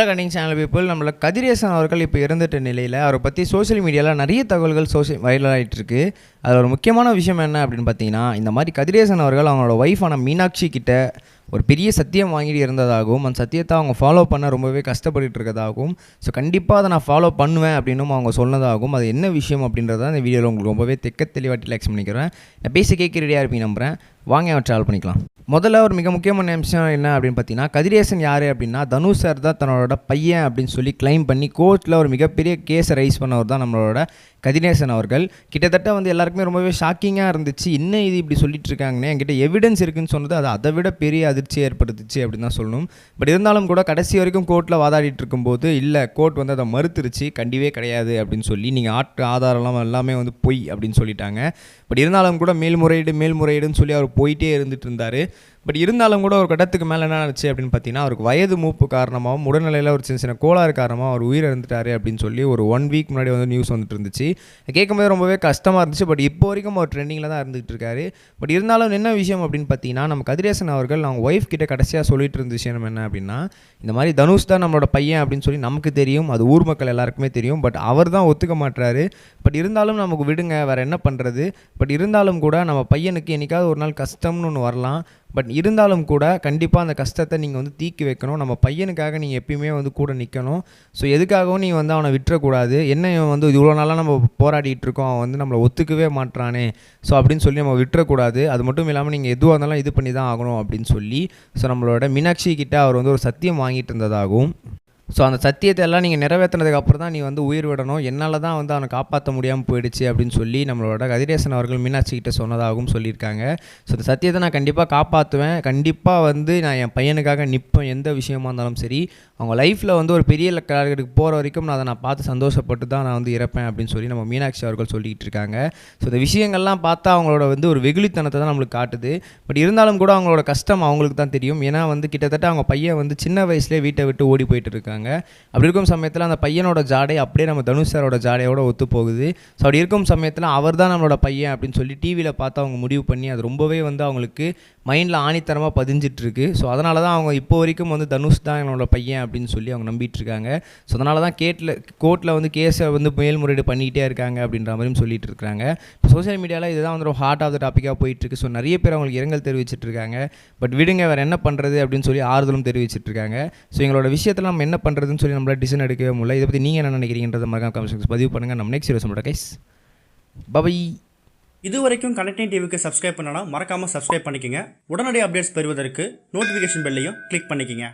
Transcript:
Hello கண்டிங் channel people நம்மள கதிரேசன் அவர்கள் இப்போ இருந்துட்ட நிலையில் அவரை பற்றி சோஷியல் மீடியாவில் நிறைய தகவல்கள் சோசியல் வைரல் ஆகிட்டு இருக்கு. அதில் ஒரு முக்கியமான விஷயம் என்ன அப்படின்னு பார்த்தீங்கன்னா இந்த மாதிரி கதிரேசன் அவர்கள் அவங்களோட ஒய்ஃபான மீனாட்சி கிட்ட ஒரு பெரிய சத்தியம் வாங்கிட்டு இருந்ததாகவும் அந்த சத்தியத்தை அவங்க ஃபாலோ பண்ண ரொம்பவே கஷ்டப்பட்டு இருக்கதாகவும் ஸோ கண்டிப்பாக அதை நான் ஃபாலோ பண்ணுவேன் அப்படின்னும் அவங்க சொன்னதாகவும் அது என்ன விஷயம் அப்படின்றத இந்த வீடியோவில் உங்களுக்கு ரொம்பவே தெக்க தெளிவாட்டி ரிலாக்ஸ் பண்ணிக்கிறேன். நான் பேசி கேட்க ரெடியாக இருப்பீங்க நம்புகிறேன் வாங்க அவன் ட்ராவல் பண்ணிக்கலாம். முதல்ல ஒரு மிக முக்கியமான விஷயம் என்ன அப்படின்னு பார்த்தீங்கன்னா கதிரேசன் யார் அப்படின்னா தனுஷ் சார் தான் தன்னோட பையன் அப்படின்னு சொல்லி க்ளைம் பண்ணி கோர்ட்டில் ஒரு மிகப்பெரிய கேஸை ரைஸ் பண்ணவர் தான் நம்மளோட கதினேசன் அவர்கள் கிட்டத்தட்ட வந்து எல்லாருக்குமே ரொம்பவே ஷாக்கிங்காக இருந்துச்சு. என்ன இது இப்படி சொல்லிட்டு இருக்காங்கன்னு என்கிட்ட எவிடன்ஸ் இருக்குன்னு சொன்னது அது அதை விட பெரிய அதிர்ச்சி ஏற்படுத்துச்சு அப்படின்னு தான் சொல்லணும். பட் இருந்தாலும் கூட கடைசி வரைக்கும் கோர்ட்டில் வாதாடிட்டு இருக்கும்போது இல்லை கோர்ட் வந்து அதை மறுத்துருச்சு கண்டிவே கிடையாது அப்படின்னு சொல்லி நீங்கள் ஆட்டு ஆதாரம்லாம் எல்லாமே வந்து பொய் அப்படின்னு சொல்லிட்டாங்க. பட் இருந்தாலும் கூட மேல்முறையீடு மேல்முறையீடுன்னு சொல்லி அவர் போயிட்டே இருந்துட்டு இருந்தார். பட் இருந்தாலும் கூட ஒரு கட்டத்துக்கு மேலே என்ன ஆச்சு அப்படின்னு பார்த்தீங்கன்னா அவருக்கு வயது மூப்பு காரணமாகவும் உடல்நிலையில் ஒரு சின்ன சின்ன கோளாறு காரணமாக அவர் உயிர் இறந்துட்டாரு அப்படின்னு சொல்லி ஒரு ஒன் வீக் முன்னாடி வந்து நியூஸ் வந்துட்டு இருந்துச்சு. கேட்கும்போது ரொம்பவே கஷ்டமாக இருந்துச்சு. பட் இப்போ வரைக்கும் அவர் ட்ரெண்டிங்கில் தான் இருந்துகிட்டு இருக்காரு. பட் இருந்தாலும் என்ன விஷயம் அப்படின்னு பார்த்தீங்கன்னா நம்ம கதிரேசன் அவர்கள் அவங்க ஒய்ஃப் கிட்ட கடைசியாக சொல்லிட்டு இருந்த விஷயம் என்ன அப்படின்னா இந்த மாதிரி தனுஷ் தான் நம்மளோட பையன் அப்படின்னு சொல்லி நமக்கு தெரியும். அது ஊர் மக்கள் எல்லாருக்குமே தெரியும். பட் அவர் தான் ஒத்துக்க மாட்டுறாரு பட் இருந்தாலும் நமக்கு விடுங்க வேறு என்ன பண்ணுறது பட் இருந்தாலும் கூட நம்ம பையனுக்கு என்னைக்காவது ஒரு நாள் கஷ்டம்னு ஒன்று வரலாம். பட் இருந்தாலும் கூட கண்டிப்பாக அந்த கஷ்டத்தை நீங்கள் வந்து தீக்கி வைக்கணும். நம்ம பையனுக்காக நீங்கள் எப்பயுமே வந்து கூட நிற்கணும் ஸோ எதுக்காகவும் நீ வந்து அவனை விட்டுறக்கூடாது. என்ன இவன் வந்து இவ்வளோ நாளாக நம்ம போராடிட்டு இருக்கோம். அவன் வந்து நம்மளை ஒத்துக்கவே மாட்றானே. ஸோ அப்படின்னு சொல்லி நம்ம விட்டுறக்கூடாது. அது மட்டும் இல்லாமல் நீங்கள் எதுவாக இருந்தாலும் இது பண்ணி தான் ஆகணும் அப்படின்னு சொல்லி ஸோ நம்மளோட மீனாட்சி கிட்ட அவர் வந்து ஒரு சத்தியம் வாங்கிட்டு இருந்ததாகவும் ஸோ அந்த சத்தியத்தை எல்லாம் நீங்கள் நிறைவேற்றினதுக்கு அப்புறம் தான் நீ வந்து உயிர் விடணும். என்னால் தான் வந்து அவனை காப்பாற்ற முடியாமல் போயிடுச்சு அப்படின்னு சொல்லி நம்மளோட கதிரேசன் அவர்கள் மீனாட்சிக்கிட்ட சொன்னதாகவும் சொல்லியிருக்காங்க. ஸோ அந்த சத்தியத்தை நான் கண்டிப்பாக காப்பாற்றுவேன் கண்டிப்பாக வந்து நான் என் பையனுக்காக நிற்பேன் எந்த விஷயமா இருந்தாலும் சரி. அவங்க லைஃப்பில் வந்து ஒரு பெரிய காலகட்டத்துக்கு போகிற வரைக்கும் நான் அதை நான் பார்த்து சந்தோஷப்பட்டு தான் நான் வந்து இறப்பேன் அப்படின்னு சொல்லி நம்ம மீனாட்சி அவர்கள் சொல்லிக்கிட்டு இருக்காங்க. ஸோ இந்த விஷயங்கள்லாம் பார்த்தா அவங்களோட வந்து ஒரு வெகுளித்தனத்தை தான் நம்மளுக்கு காட்டுது. பட் இருந்தாலும் கூட அவங்களோட கஷ்டம் அவங்களுக்கு தான் தெரியும். ஏன்னா வந்து கிட்டத்தட்ட அவங்க பையன் வந்து சின்ன வயசுலேயே வீட்டை விட்டு ஓடி போயிட்டு இருக்காங்க. அப்படி இருக்கும் சமயத்தில் அந்த பையனோட ஜாடை அப்படியே நம்ம தனுஷ் சாரோட ஜாடையோட ஒத்து போகுது ஸோ அப்படி இருக்கும் சமயத்தில் அவர் தான் நம்மளோட பையன் அப்படின்னு சொல்லி டிவியில் பார்த்து அவங்க முடிவு பண்ணி அது ரொம்பவே வந்து அவங்களுக்கு மைண்டில் ஆணித்தரமாக பதிஞ்சிட்ருக்கு. ஸோ அதனால தான் அவங்க இப்போ வரைக்கும் வந்து தனுஷ் தான் என்னோட பையன் அப்படின்னு சொல்லி அவங்க நம்பிட்டு இருக்காங்க ஸோ அதனால தான் கேட்டில் கோர்ட்டில் வந்து கேஸை வந்து மேல்முறையீடு பண்ணிக்கிட்டே இருக்காங்க அப்படின்ற மாதிரியும் சொல்லிட்டு இருக்காங்க இப்போ சோஷியல் மீடியாவில் இதுதான் வந்து ரொம்ப ஹார்ட் ஆஃப் த டாப்பிக்காக போயிட்டுருக்கு ஸோ நிறைய பேர் அவங்களுக்கு இரங்கல் தெரிவிச்சிட்டு இருக்காங்க பட் விடுங்க வேறு என்ன பண்ணுறது அப்படின்னு சொல்லி ஆறுதலும் தெரிவிச்சிட்டு இருக்காங்க ஸோ எங்களோட விஷயத்தில் நம்ம என்ன பண்ணுறதுன்னு சொல்லி நம்மளால் டிசிஷன் எடுக்கவே முடியல. இதை பற்றி நீங்கள் என்ன நினைக்கிறீங்கன்றத மறக்காம கமெண்ட் பதிவு பண்ணுங்கள் நம்ம நெக்ஸ்ட் வீடியோ கைஸ் பபை இது வரைக்கும் கனெக்டிங் டிவிக்கு சப்ஸ்கிரைப் பண்ணனா மறக்காமல் சப்ஸ்கிரைப் பண்ணிக்கங்க. உடனடி அப்டேட்ஸ் பெறுவதற்கு நோட்டிஃபிகேஷன் பெல்லையும் கிளிக் பண்ணிக்கங்க.